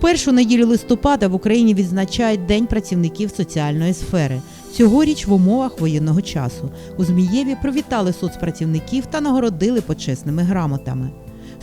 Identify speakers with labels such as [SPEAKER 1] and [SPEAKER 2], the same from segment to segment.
[SPEAKER 1] першу неділю листопада в Україні відзначають День працівників соціальної сфери. Цьогоріч в умовах воєнного часу у Змієві привітали соцпрацівників та нагородили почесними грамотами.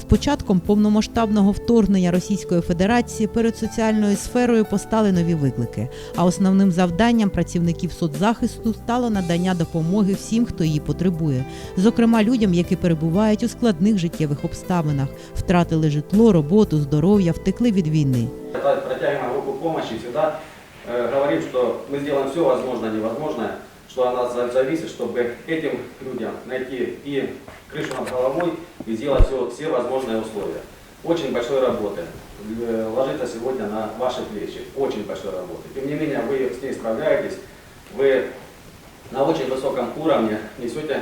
[SPEAKER 1] Початком повномасштабного вторгнення Російської Федерації перед соціальною сферою постали нові виклики. А основним завданням працівників соцзахисту стало надання допомоги всім, хто її потребує, зокрема людям, які перебувають у складних життєвих обставинах, втратили житло, роботу, здоров'я, втекли від війни.
[SPEAKER 2] Протягиваем руку помощи, всегда э, говорим, что мы сделаем все возможное и невозможное, что за- зависит, чтобы этим людям найти и крышу над головой, и сделать все, все возможные условия. Очень большой работы э, ложится сегодня на ваши плечи, очень большой работы. Тем не менее, вы с ней справляетесь, вы на очень высоком уровне несете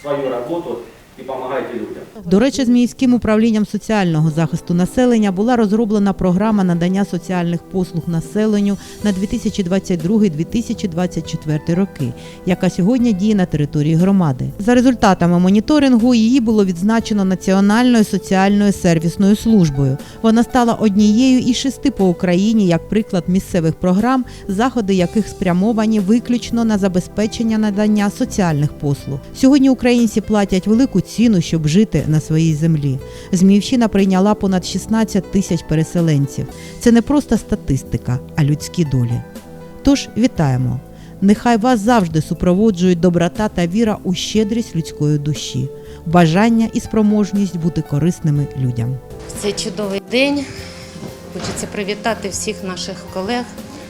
[SPEAKER 2] свою работу и помогаете людям.
[SPEAKER 1] До речі, Зміївським управлінням соціального захисту населення була розроблена програма надання соціальних послуг населенню на 2022-2024 роки, яка сьогодні діє на території громади. За результатами моніторингу її було відзначено Національною соціальною сервісною службою. Вона стала однією із шести по Україні як приклад місцевих програм, заходи яких спрямовані виключно на забезпечення надання соціальних послуг. Сьогодні українці платять велику ціну, щоб жити на своїй землі. Зміївщина прийняла понад 16 тисяч переселенців. Це не просто статистика, а людські долі. Тож вітаємо! Нехай вас завжди супроводжують доброта та віра у щедрість людської душі, бажання і спроможність бути корисними людям.
[SPEAKER 3] Цей чудовий день хочеться привітати всіх наших колег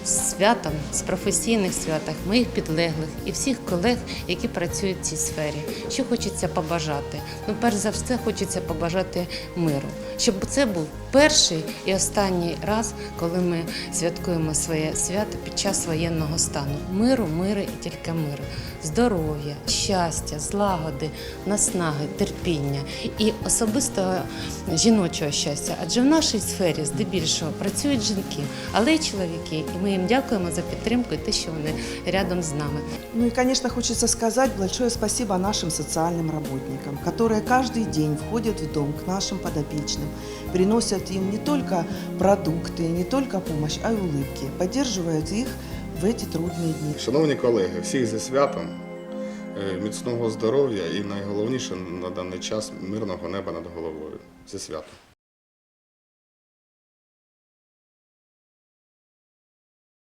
[SPEAKER 3] святом, з професійних святах, моїх підлеглих і всіх колег, які працюють в цій сфері. Що хочеться побажати? Ну, перш за все, хочеться побажати миру, щоб це був перший і останній раз, коли ми святкуємо своє свято під час воєнного стану. Миру, миру і тільки миру, здоров'я, щастя, злагоди, наснаги, терпіння і особистого жіночого щастя. Адже в нашій сфері здебільшого працюють жінки, але й чоловіки. І ми їм дякуємо за підтримку і те, що вони рядом з нами.
[SPEAKER 4] Ну и, конечно, хочется сказать большое спасибо нашим социальным работникам, которые каждый день входят в дом к нашим подопечным, приносят им не только продукты, не только помощь, а и улыбки, поддерживают их в эти трудные дни.
[SPEAKER 5] Шановні колеги, всіх зі святом, е, міцного здоров'я і найголовніше на даний час мирного неба над головою. Зі святом.